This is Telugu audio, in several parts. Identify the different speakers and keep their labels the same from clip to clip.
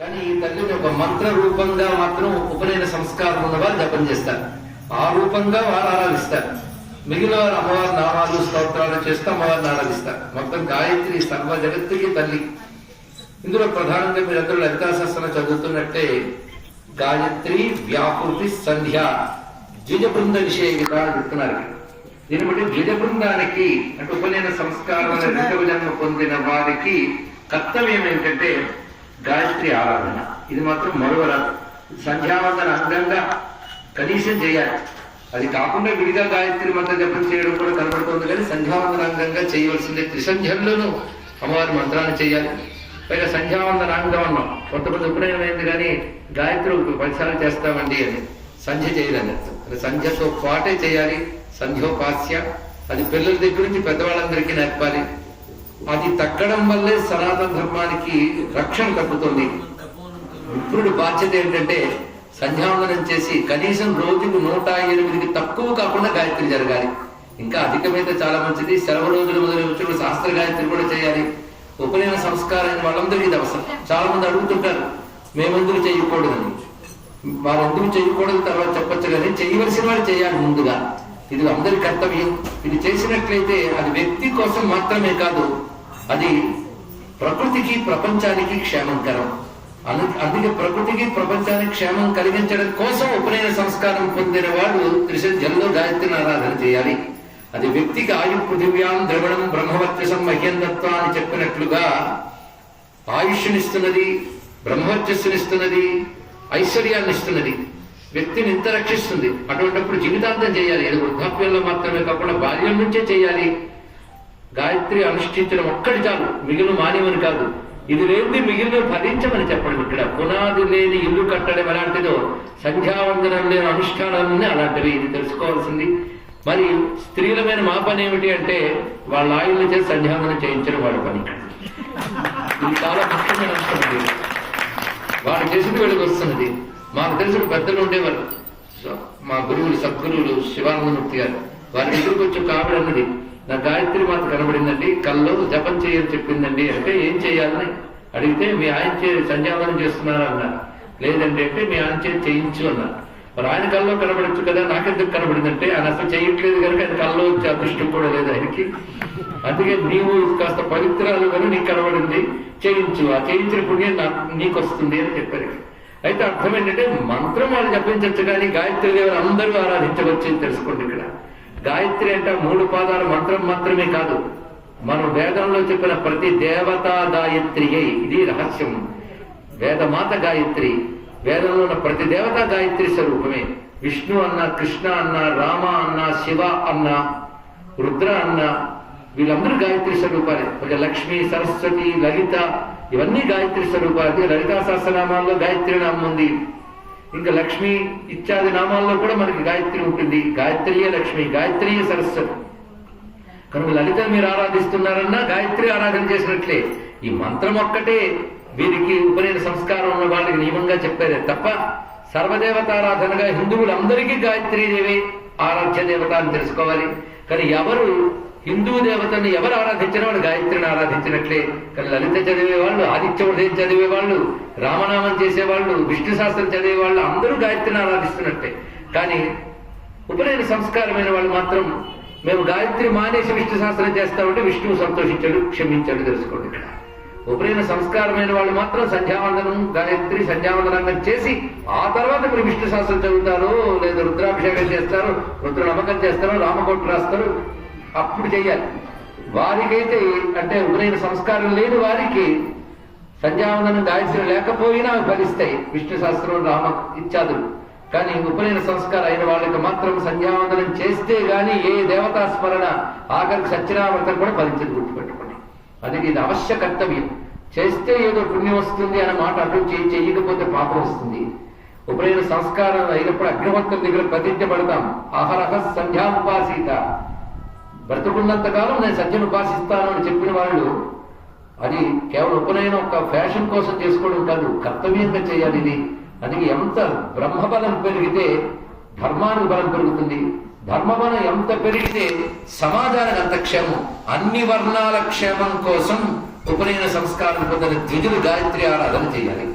Speaker 1: కానీ ఈ తల్లిని ఒక మంత్ర రూపంగా మాత్రం ఉపనయన సంస్కారం ఉన్నవారు జపం చేస్తారు. ఆ రూపంగా వారు ఆరాధిస్తారు. మిగిలిన వారు అమ్మవారి నామాలు స్తోత్రాలు చేస్తూ అమ్మవారిని ఆరాధిస్తారు. మొత్తం గాయత్రి సర్వ జగత్తుకి తల్లి. ఇందులో ప్రధానంగా మీరందరూ లలితా చదువుతున్నట్టే గాయత్రి వ్యాపృతి సంధ్య ద్విజ బృంద విషయం అని చెప్తున్నారు. దీన్ని బట్టి ద్విజ బృందానికి అంటే ఉపనయన సంస్కారం పొందిన వారికి కర్తవ్యం ఏంటంటే గాయత్రి ఆరాధన. ఇది మాత్రం మరువరాదు సంధ్యావందన అందంగా కనీసం చేయాలి. అది కాకుండా విడిగా గాయత్రి మంత్ర జపం చేయడం కూడా కనబడుతుంది కానీ సంధ్యావందన అంగంగా చేయవలసిందే. త్రిసంధ్యంలోనూ అమ్మవారి మంత్రాన్ని చేయాలి. పైగా సంధ్యావందన అంగం అన్నాం కొంతమంది ఉపనయనం అయింది కానీ గాయత్రి ఒక పదిసార్లు చేస్తామండి అని సంధ్య చేయాలని అది సంధ్యతో పాటే చేయాలి. సంధ్యోపాస్య. అది పిల్లల దగ్గర నుంచి పెద్దవాళ్ళందరికీ నేర్పాలి. అది తగ్గడం వల్లే సనాతన ధర్మానికి రక్షణ తగ్గుతుంది ఇప్పుడు బాధ్యత ఏంటంటే సంధ్యావందనం చేసి కనీసం రోజుకు నూట ఎనిమిదికి తక్కువ కాకుండా గాయత్రి జరగాలి. ఇంకా అధికమైతే చాలా మంచిది. సెలవు రోజులు మొదలు వచ్చినప్పుడు శాస్త్ర గాయత్రి కూడా చేయాలి. ఉపనయన సంస్కారం వాళ్ళందరికీ ఇది అవసరం. చాలా మంది అడుగుతుంటారు మేమెందుకు చేయకూడదని? వారు ఎందుకు చేయకూడదు? తర్వాత చెప్పచ్చు కానీ చేయవలసిన వారు చేయాలి ముందుగా. ఇది అందరి కర్తవ్యం. ఇది చేసినట్లయితే అది వ్యక్తి కోసం మాత్రమే కాదు అది ప్రకృతికి ప్రపంచానికి క్షేమంకరం అను అందుకే ప్రకృతికి ప్రపంచానికి క్షేమం కలిగించడం కోసం ఉపనయన సంస్కారం పొందిన వాడు త్రిశంలో గాయత్రిని ఆరాధన చేయాలి. అది వ్యక్తికి ఆయు పృథివ్యాం ద్రవణం బ్రహ్మవర్చసం మహ్యందత్వ అని చెప్పినట్లుగా ఆయుష్నిస్తున్నది బ్రహ్మవర్చస్సునిస్తున్నది ఐశ్వర్యాన్ని ఇస్తున్నది వ్యక్తిని ఇంత రక్షిస్తుంది. అటువంటిప్పుడు జీవితాంతం చేయాలి. అది వృద్ధాప్యంలో మాత్రమే కాకుండా బాల్యం నుంచే చేయాలి. గాయత్రి అనుష్ఠించడం ఒక్కటి చాలు మిగిలిన మానేమని కాదు. ఇది లేనిది మిగిలిన ఫలించమని చెప్పండి ఇక్కడ. పునాది లేని ఇల్లు కట్టడం ఎలాంటిదో సంధ్యావందనం లేని అనుష్ఠానాలన్నీ అలాంటివి ఇది తెలుసుకోవాల్సింది. మరి స్త్రీలమైన మా పని ఏమిటి అంటే వాళ్ళ ఆయుల్ని చేసి సంధ్యావందనం చేయించడం వాళ్ళ పని. ఇది చాలా ముఖ్యమైన అంశం ఇది. వాళ్ళు చేసిన వీళ్ళకి వస్తున్నది. మాకు తెలిసిన పెద్దలు ఉండేవారు మా గురువులు సద్గురువులు శివానందమూర్తి గారు. వారి దగ్గరకు వచ్చి అన్నది నా గాయత్రి మాత కనబడిందండి కళ్ళు జపం చేయని చెప్పిందండి. అంటే ఏం చేయాలని అడిగితే మీ ఆయన చే సంధ్యావనం చేస్తున్నారా? అన్నారు. లేదండి అంటే మీ ఆయన చేతి చేయించు అన్నారు. మరి ఆయన కల్లో కనబడచ్చు కదా నాకెందుకు కనబడిందంటే ఆయన అసలు చేయట్లేదు కనుక ఆయన కల్లో వచ్చే అదృష్టం కూడా లేదు ఆయనకి. అందుకే నీవు కాస్త పవిత్రాలు కానీ నీకు కనబడింది చేయించు. ఆ చేయించిన పుణ్యం నాకు నీకు వస్తుంది అని చెప్పారు. అయితే అర్థం ఏంటంటే మంత్రం వాళ్ళు జపించవచ్చు కానీ గాయత్రి దేవుని అందరూ ఆరాధించవచ్చు అని తెలుసుకోండి ఇక్కడ. గాయత్రి అంటే మూడు పాదాల మంత్రం మాత్రమే కాదు. మనం వేదంలో చెప్పిన ప్రతి దేవతా గాయత్రియే. ఇది రహస్యం. వేదమాత గాయత్రి వేదంలో ఉన్న ప్రతి దేవత గాయత్రి స్వరూపమే. విష్ణు అన్న కృష్ణ అన్న రామ అన్న శివ అన్న రుద్ర అన్న వీళ్ళందరూ గాయత్రి స్వరూపాలే. ఒక లక్ష్మి సరస్వతి లలిత ఇవన్నీ గాయత్రి స్వరూపాలు. లలితా సహస్రనామాల్లో గాయత్రి నామం ఉంది. ఇంకా లక్ష్మి ఇత్యాది నామాల్లో కూడా మనకి గాయత్రి ఉంటుంది. గాయత్రియే లక్ష్మి గాయత్రియే సరస్వతి. కనుక లలిత మీరు ఆరాధిస్తున్నారన్నా గాయత్రి ఆరాధన చేసినట్లే. ఈ మంత్రం ఒక్కటే వీరికి ఉపనయన సంస్కారం ఉన్న వాళ్ళకి నియమంగా చెప్పారే తప్ప సర్వదేవతారాధనగా హిందువులందరికీ గాయత్రీదేవి ఆరాధ్య దేవత అని తెలుసుకోవాలి. కానీ ఎవరు హిందూ దేవతను ఎవరు ఆరాధించిన వాళ్ళు గాయత్రిని ఆరాధించినట్లే. కానీ లలిత చదివే వాళ్ళు చదివేవాళ్ళు చదివే వాళ్ళు రామనామం చేసేవాళ్ళు విష్ణు శాస్త్రం చదివే వాళ్ళు అందరూ గాయత్రిని ఆరాధిస్తున్నట్టే కానీ ఉపనయన సంస్కారమైన వాళ్ళు మాత్రం మేము గాయత్రి మానేసి విష్ణు శాస్త్రం చేస్తామంటే విష్ణువు సంతోషించాడు క్షమించాడు తెలుసుకోండి ఇక్కడ. ఉపనయన సంస్కారమైన వాళ్ళు మాత్రం సంధ్యావందనం గాయత్రి సంధ్యావందనంగా చేసి ఆ తర్వాత మీరు విష్ణు శాస్త్రం చదువుతారు లేదా రుద్రాభిషేకం చేస్తారు రుద్ర నమ్మకం చేస్తారు రామకోట రాస్తారు అప్పుడు చేయాలి వారికైతే అంటే ఉపనయన సంస్కారం లేని వారికి సంధ్యావందనం గాయత్రి లేకపోయినా ఫలిస్తాయి. విష్ణు శాస్త్రం రామ ఇత్యాదులు. కానీ ఉపనయన సంస్కారం అయిన వాళ్ళకి మాత్రం సంధ్యావందనం చేస్తే గాని ఏ దేవతా స్మరణ ఆఖరికి సత్యనామృతం కూడా ఫలించదు గుర్తుపెట్టుకోండి. అందుకే ఇది అవశ్య కర్తవ్యం. చేస్తే ఏదో పుణ్యం వస్తుంది అన్న మాట అటు చేయకపోతే పాపం వస్తుంది. ఉపనయన సంస్కారం అయినప్పుడు అగ్నిహోత్రం దగ్గర ప్రతిజ్ఞ పడతాం. అహరహ సంధ్యాముపాసీత. బ్రతుకున్నంత కాలం నేను సత్యను ఉపాసిస్తాను అని చెప్పిన వాళ్ళు అది కేవలం ఉపనయనం ఒక ఫ్యాషన్ కోసం చేసుకోవడం కాదు కర్తవ్యంగా చేయాలి ఇది. అందుకే ఎంత బ్రహ్మబలం పెరిగితే ధర్మానికి బలం పెరుగుతుంది. ధర్మబలం ఎంత పెరిగితే సమాజానికి అంత క్షేమం. అన్ని వర్ణాల క్షేమం కోసం ఉపనయన సంస్కారం పొందిన ద్విజులు గాయత్రి ఆరాధన చేయాలి.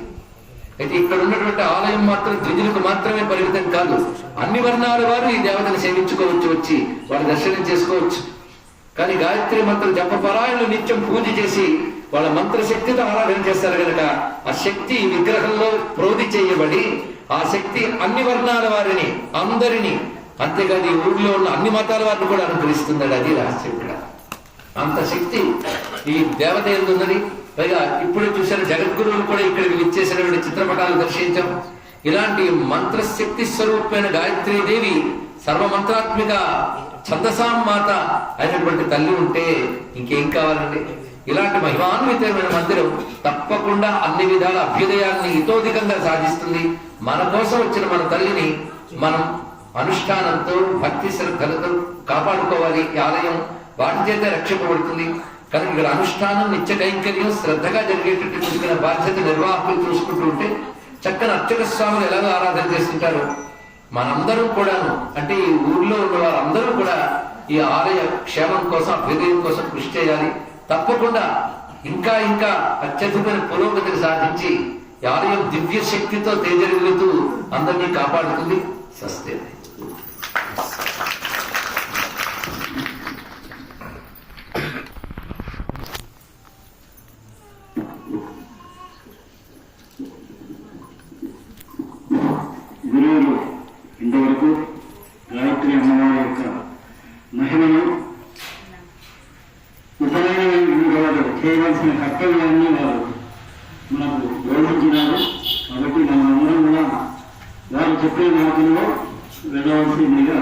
Speaker 1: అయితే ఇక్కడ ఉన్నటువంటి ఆలయం మాత్రం ద్విజులకు మాత్రమే పరిమితం కాదు. అన్ని వర్ణాల వారు ఈ దేవతను సేవించుకోవచ్చు వచ్చి వారు దర్శనం చేసుకోవచ్చు. కానీ గాయత్రి మంత్రం జపపరాయణలు నిత్యం పూజ చేసి వాళ్ళ మంత్రశక్తితో ఆరాధన చేస్తారు కనుక ఆ శక్తి విగ్రహంలో ప్రోధి చేయబడి ఆ శక్తి అన్ని వర్ణాల వారిని అందరినీ అంతేకాదు ఈ ఊళ్ళో ఉన్న అన్ని మతాల వారిని కూడా అనుగ్రహిస్తున్నాడు అది రహస్యం కూడా అంత శక్తి ఈ దేవత ఎందు ఉన్నది పైగా ఇప్పుడు చూసిన జగద్గురువులు కూడా ఇక్కడికి విచ్చేసినటువంటి చిత్రపటాలు దర్శించాం ఇలాంటి మంత్రశక్తి స్వరూపమైన గాయత్రీదేవి సర్వమంత్రాత్మిక ఛందసాం మాత అయినటువంటి తల్లి ఉంటే ఇంకేం కావాలండి? ఇలాంటి మహిమాన్వితమైన మందిరం తప్పకుండా అన్ని విధాల అభ్యుదయాన్ని ఇతోధికంగా సాధిస్తుంది. మన కోసం వచ్చిన మన తల్లిని మనం అనుష్ఠానంతో భక్తి శ్రద్ధలతో కాపాడుకోవాలి. ఈ ఆలయం వాటి చేత రక్షింపబడుతుంది. కనుక ఇక్కడ అనుష్ఠానం నిత్య కైంకర్యం శ్రద్ధగా జరిగేటట్టు చూసుకున్న బాధ్యత నిర్వాహకులు చూసుకుంటూ ఉంటే చక్కని అర్చక స్వాములు ఎలాగో ఆరాధన చేస్తుంటారు. మనందరం కూడాను అంటే ఈ ఊర్లో ఉన్న వారందరూ కూడా ఈ ఆలయ క్షేమం కోసం అభ్యుదయం కోసం కృషి చేయాలి. తప్పకుండా ఇంకా ఇంకా అత్యధికమైన పురోగతిని సాధించి ఈ ఆలయం దివ్య శక్తితో తేజరిల్లుతూ అందరినీ కాపాడుతుంది. సస్తే
Speaker 2: గురువులు ఇంతవరకు గాయత్రి అమ్మవారి యొక్క మహిమను ఉపనయనం వారు చేయవలసిన కర్తవ్యాన్ని వారు మనకు బోధించినారు. కాబట్టి మనం అందరం కూడా వారు చెప్పే మాటల్లో వెళ్ళవలసిందిగా